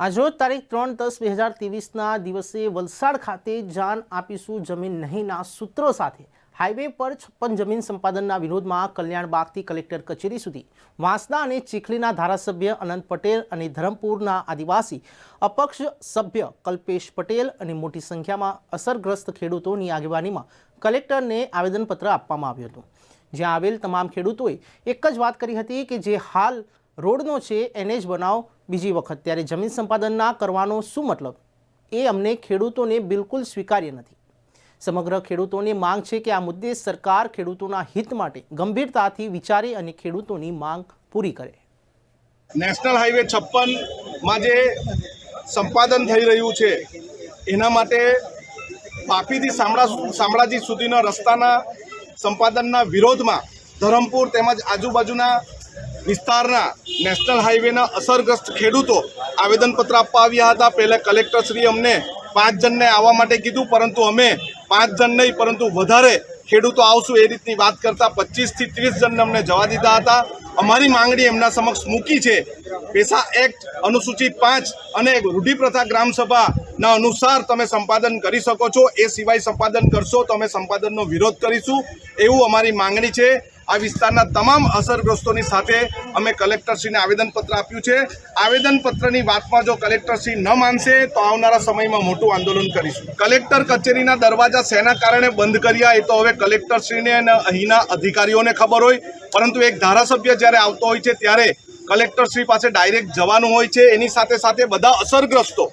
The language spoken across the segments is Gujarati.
આજરોજ તારીખ ત્રણ દસ બે હજાર ત્રેવીસના દિવસે વલસાડ ખાતે જાન આપીશું જમીન નહીંના સૂત્રો સાથે. હાઈવે પર છપ્પન જમીન સંપાદનના વિરોધમાં કલ્યાણબાગથી કલેક્ટર કચેરી સુધી. વાંસદા અને ચીખલીના ધારાસભ્ય અનંત પટેલ અને ધરમપુરના આદિવાસી અપક્ષ સભ્ય કલ્પેશ પટેલ અને મોટી સંખ્યામાં અસરગ્રસ્ત ખેડૂતોની આગેવાનીમાં કલેક્ટરને આવેદનપત્ર આપવામાં આવ્યું હતું. જ્યાં આવેલ તમામ ખેડૂતોએ એક જ વાત કરી હતી કે જે હાલ રોડનો છે એને જ બનાવ બીજી વખત ત્યારે જમીન સંપાદન ના કરવાનો શું મતલબ? એ અમને ખેડૂતોને બિલકુલ સ્વીકાર્ય નથી. સમગ્ર ખેડૂતોની માંગ છે કે આ મુદ્દે સરકાર ખેડૂતોના હિત માટે ગંભીરતાથી વિચારે અને ખેડૂતોની માંગ પૂરી કરે. નેશનલ હાઈવે છપ્પનમાં જે સંપાદન થઈ રહ્યું છે, એના માટે પાપીથી શામળા શામળાજી સુધીના રસ્તાના સંપાદનના વિરોધમાં ધરમપુર તેમજ આજુબાજુના વિસ્તારના નેશનલ હાઈવેના અસરગ્રસ્ત ખેડૂતો આવેદનપત્ર આપવા આવ્યા હતા. પહેલાં કલેક્ટરશ્રી અમને પાંચ જણને આવવા માટે કીધું, પરંતુ અમે પાંચ જણ નહીં, પરંતુ વધારે ખેડૂતો આવશું એ રીતની વાત કરતા પચીસથી ત્રીસ જણને અમને જવા દીધા હતા. અમારી માંગણી એમના સમક્ષ મૂકી છે. પેશા એક્ટ, અનુસૂચિત પાંચ અને રૂઢિપ્રથા ગ્રામસભાના અનુસાર તમે સંપાદન કરી શકો છો. એ સિવાય સંપાદન કરશો, તો અમે સંપાદનનો વિરોધ કરીશું. એવું અમારી માંગણી છે. આ વિસ્તારના તમામ અસરગ્રસ્તોની સાથે અમે કલેક્ટરશ્રીને આવેદનપત્ર આપ્યું છે. આવેદનપત્રની વાતમાં જો કલેક્ટરશ્રી ન માનશે, તો આવનારા સમયમાં મોટું આંદોલન કરીશું. કલેક્ટર કચેરીના દરવાજા શેના કારણે બંધ કર્યા, એ તો હવે કલેક્ટરશ્રીને અને અહીંના અધિકારીઓને ખબર હોય. પરંતુ એક ધારાસભ્ય જ્યારે આવતો હોય છે, ત્યારે કલેક્ટરશ્રી પાસે ડાયરેક્ટ જવાનું હોય છે. એની સાથે સાથે બધા અસરગ્રસ્તો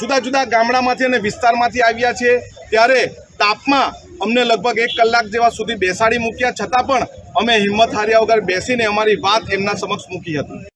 જુદા જુદા ગામડામાંથી અને વિસ્તારમાંથી આવ્યા છે. ત્યારે તાપમાં અમને લગભગ એક કલાક જેવા સુધી બેસાડી મૂક્યા, છતાં પણ અમે હિંમત હાર્યા વગર બેસીને અમારી વાત એમના સમક્ષ મૂકી હતી.